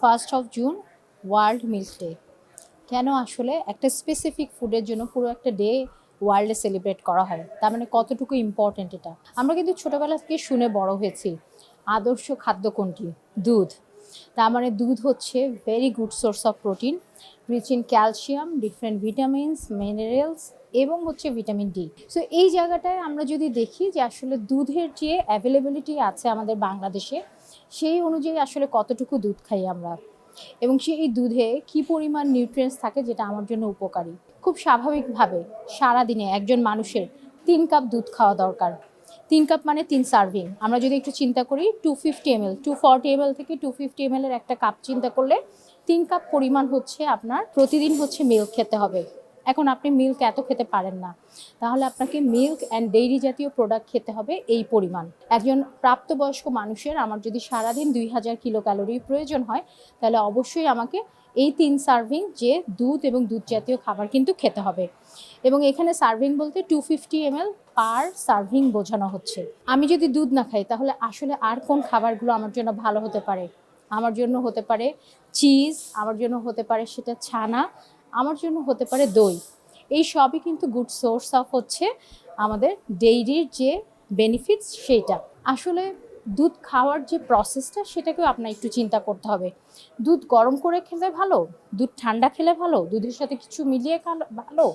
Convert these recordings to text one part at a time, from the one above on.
First of June world milk day কেন আসলে? একটা স্পেসিফিক ফুডের জন্য পুরো একটা ডে ওয়ার্ল্ডে সেলিব্রেট করা হয়। তার মানে কতটুকু ইম্পর্ট্যান্ট এটা? আমরা কিন্তু ছোটোবেলা থেকে শুনে বড় হয়েছি, আদর্শ খাদ্য কোনটি? দুধ। তার মানে দুধ হচ্ছে very good source of protein rich in calcium different vitamins minerals এবং হচ্ছে ভিটামিন ডি সো এই জায়গাটায় আমরা যদি দেখি যে আসলে দুধের যে অ্যাভেলেবিলিটি আছে আমাদের বাংলাদেশে, সেই অনুযায়ী আসলে কতটুকু দুধ খাই আমরা? এবং সেই দুধে কি পরিমাণ নিউট্রিয়েন্টস থাকে যেটা আমার জন্য উপকারী? খুব স্বাভাবিকভাবে সারাদিনে একজন মানুষের তিন কাপ দুধ খাওয়া দরকার। তিন কাপ মানে তিন সার্ভিং আমরা যদি একটু চিন্তা করি two fifty ml two forty ml থেকে টু ফিফটি এমএল এর একটা কাপ চিন্তা করলে তিন কাপ পরিমাণ হচ্ছে আপনার প্রতিদিন হচ্ছে মিল্ক খেতে হবে। এখন আপনি মিল্ক এত খেতে পারেন না। তাহলে আপনাকে মিল্ক অ্যান্ড ডেইরি জাতীয় প্রোডাক্ট খেতে হবে এই পরিমাণ। একজন প্রাপ্তবয়স্ক মানুষের আমার যদি সারাদিন দুই হাজার কিলো ক্যালোরির প্রয়োজন হয়, তাহলে অবশ্যই আমাকে এই তিন সার্ভিং যে দুধ এবং দুধ জাতীয় খাবার কিন্তু খেতে হবে। এবং এখানে সার্ভিং বলতে two fifty ml per serving বোঝানো হচ্ছে। আমি যদি দুধ না খাই, তাহলে আসলে আর কোন খাবারগুলো আমার জন্য ভালো হতে পারে? আমার জন্য হতে পারে চিজ আমার জন্য হতে পারে সেটা ছানা আমার জন্য হতে পারে দই। এই সবই কিন্তু গুড সোর্স অফ হচ্ছে আমাদের ডেইরির যে বেনিফিটস সেইটা আসলে দুধ খাওয়ার যে প্রসেসটা সেটাকেও আপনার একটু চিন্তা করতে হবে। দুধ গরম করে খেলে ভালো, দুধ ঠান্ডা খেলে ভালো, দুধের সাথে কিছু মিলিয়ে ভালো,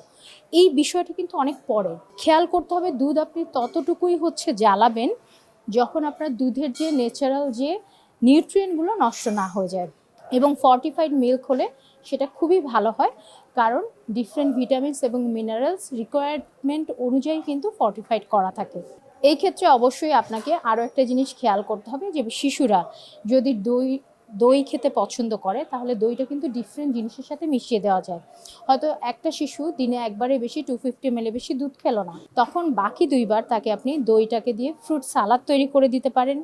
এই বিষয়টা কিন্তু অনেক পরে। খেয়াল করতে হবে দুধ আপনি ততটুকুই হচ্ছে জ্বালাবেন যখন আপনার দুধের যে ন্যাচারাল যে নিউট্রিয়েন্টগুলো নষ্ট না হয়ে যায়। এবং ফর্টিফাইড মিল্ক হলে সেটা খুবই ভালো হয়। কারণ ডিফারেন্ট ভিটামিনস এবং মিনারেলস রিকোয়ারমেন্ট অনুযায়ী কিন্তু ফর্টিফাইড করা থাকে। এই ক্ষেত্রে অবশ্যই আপনাকে আরও একটা জিনিস খেয়াল করতে হবে যে শিশুরা যদি দই দই খেতে পছন্দ করে, তাহলে দইটা কিন্তু ডিফারেন্ট জিনিসের সাথে মিশিয়ে দেওয়া যায়। হয়তো একটা শিশু দিনে একবারে বেশি টু ফিফটি এমএল বেশি দুধ খেলো না। তখন বাকি দুইবার তাকে আপনি দইটাকে দিয়ে ফ্রুট সালাদ তৈরি করে দিতে পারেন,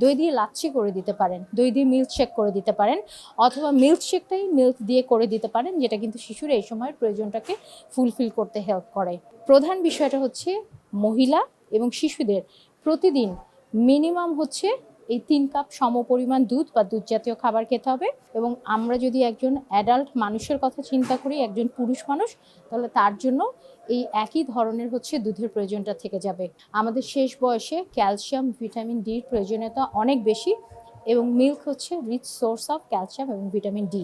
দই দিয়ে লাচ্ছি করে দিতে পারেন, দই দিয়ে মিল্ক শেক করে দিতে পারেন, অথবা মিল্ক শেকটাই মিল্ক দিয়ে করে দিতে পারেন, যেটা কিন্তু শিশুর এই সময়ের প্রয়োজনটাকে ফুলফিল করতে হেল্প করে। প্রধান বিষয়টা হচ্ছে মহিলা এবং শিশুদের প্রতিদিন মিনিমাম হচ্ছে এই তিন কাপ সম পরিমাণ দুধ বা দুধ জাতীয় খাবার খেতে হবে এবং আমরা যদি একজন অ্যাডাল্ট মানুষের কথা চিন্তা করি, একজন পুরুষ মানুষ, তাহলে তার জন্য এই একই ধরনের হচ্ছে দুধের প্রয়োজনটা থেকে যাবে। আমাদের শেষ বয়সে ক্যালসিয়াম, ভিটামিন ডির প্রয়োজনীয়তা অনেক বেশি এবং মিল্ক হচ্ছে রিচ সোর্স অফ ক্যালসিয়াম এবং ভিটামিন ডি